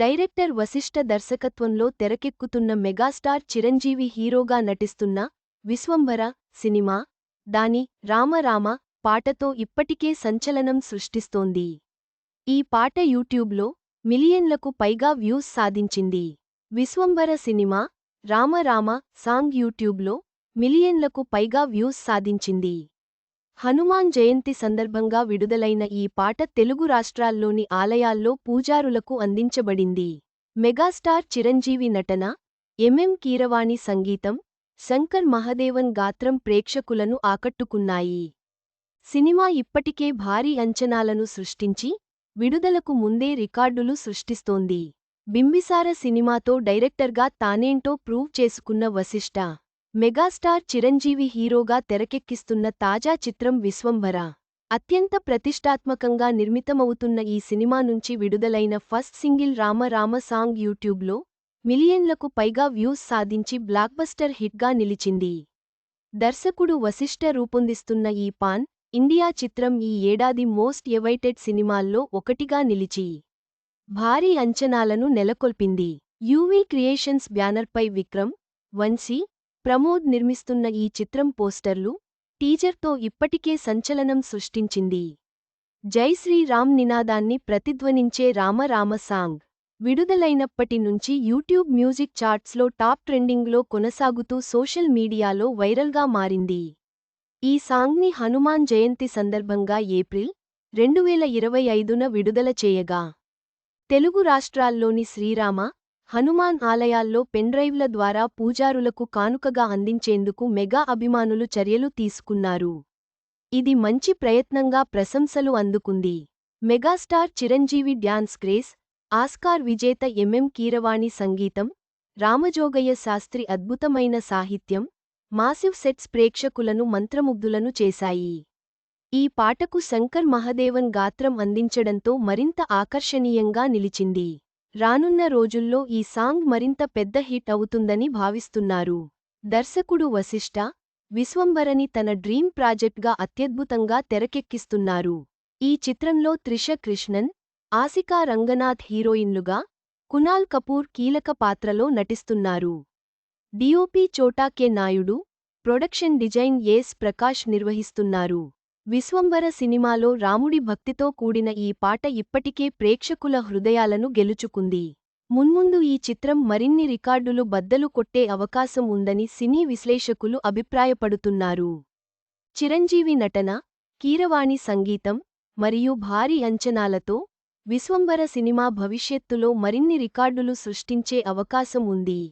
Director Vashishtha దర్శకత్వంలో తెరకెక్కుతున్న megastar Chiranjeevi హీరోగా నటిస్తున్న విశ్వంభర సినిమా దాని రామరామ పాటతో ఇప్పటికే సంచలనం సృష్టిస్తోంది. ఈ పాట యూట్యూబ్లో మిలియన్లకు పైగా వ్యూస్ సాధించింది. విశ్వంభర సినిమా రామరామ సాంగ్ యూట్యూబ్లో మిలియన్లకు పైగా వ్యూస్ సాధించింది. హనుమాన్ జయంతి సందర్భంగా విడుదలైన ఈ పాట తెలుగు రాష్ట్రాల్లోని ఆలయాల్లో పూజారులకు అందించబడింది. మెగాస్టార్ చిరంజీవి నటన ఎంఎం కీరవాణి సంగీతం శంకర్ మహదేవన్ గాత్రం ప్రేక్షకులను ఆకట్టుకున్నాయి. సినిమా ఇప్పటికే భారీ అంచనాలను సృష్టించి విడుదలకు ముందే రికార్డులు సృష్టిస్తోంది. బింబిసార సినిమాతో డైరెక్టర్గా తానేంటో ప్రూవ్ చేసుకున్న వశిష్ఠ మెగాస్టార్ చిరంజీవి హీరోగా తెరకెక్కిస్తున్న తాజా చిత్రం విశ్వంభర. అత్యంత ప్రతిష్టాత్మకంగా నిర్మితమవుతున్న ఈ సినిమా నుంచి విడుదలైన first single Rama Rama song యూట్యూబ్లో మిలియన్లకు పైగా వ్యూస్ సాధించి బ్లాక్బస్టర్ హిట్గా నిలిచింది. దర్శకుడు వశిష్ఠ రూపొందిస్తున్న ఈ పాన్ ఇండియా చిత్రం ఈ ఏడాది మోస్ట్ ఎవైటెడ్ సినిమాల్లో ఒకటిగా నిలిచి భారీ అంచనాలను నెలకొల్పింది. యూవీ క్రియేషన్స్ బ్యానర్పై విక్రమ్ వంశీ ప్రమోద్ నిర్మిస్తున్న ఈ చిత్రం పోస్టర్లు టీజర్తో ఇప్పటికే సంచలనం సృష్టించింది. జై శ్రీరామ్ నినాదాన్ని ప్రతిధ్వనించే రామరామ సాంగ్ విడుదలైనప్పటి నుంచి యూట్యూబ్ మ్యూజిక్ చార్ట్స్లో టాప్ ట్రెండింగ్లో కొనసాగుతూ సోషల్ మీడియాలో వైరల్గా మారింది. ఈ సాంగ్ని హనుమాన్ జయంతి సందర్భంగా ఏప్రిల్ రెండువేల ఇరవై ఐదున విడుదల చేయగా తెలుగు రాష్ట్రాల్లోని శ్రీరామ హనుమాన్ ఆలయాల్లో పెన్డ్రైవ్ల ద్వారా పూజారులకు కానుకగా అందించేందుకు మెగా అభిమానులు చర్యలు తీసుకున్నారు. ఇది మంచి ప్రయత్నంగా ప్రశంసలు అందుకుంది. Megastar Chiranjeevi dance craze Oscar విజేత ఎంఎం కీరవాణి సంగీతం రామజోగయ్య శాస్త్రి అద్భుతమైన సాహిత్యం మాసివ్ సెట్స్ ప్రేక్షకులను మంత్రముగ్ధులను చేశాయి. ఈ పాటకు శంకర్ మహదేవన్ గాత్రం అందించడంతో మరింత ఆకర్షణీయంగా నిలిచింది. రానున్న రోజుల్లో ఈ సాంగ్ మరింత పెద్ద హిట్ అవుతుందని భావిస్తున్నారు. దర్శకుడు వశిష్ఠ విశ్వంబరని తన డ్రీమ్ ప్రాజెక్ట్గా అత్యద్భుతంగా తెరకెక్కిస్తున్నారు. ఈ చిత్రంలో త్రిష కృష్ణన్ ఆసికా రంగనాథ్ హీరోయిన్లుగా కునాల్ కపూర్ కీలక పాత్రలో నటిస్తున్నారు. డిఓపి చోటా K Naidu production design yes Prakash నిర్వహిస్తున్నారు. విశ్వంబర సినిమాలో రాముడి భక్తితో కూడిన ఈ పాట ఇప్పటికే ప్రేక్షకుల హృదయాలను గెలుచుకుంది. మున్ముందు ఈ చిత్రం మరిన్ని రికార్డులు బద్దలు కొట్టే అవకాశం ఉందని సినీ విశ్లేషకులు అభిప్రాయపడుతున్నారు. చిరంజీవి నటన కీరవాణి సంగీతం మరియు భారీ అంచనాలతో విశ్వంబర సినిమా భవిష్యత్తులో మరిన్ని రికార్డులు సృష్టించే అవకాశం ఉంది.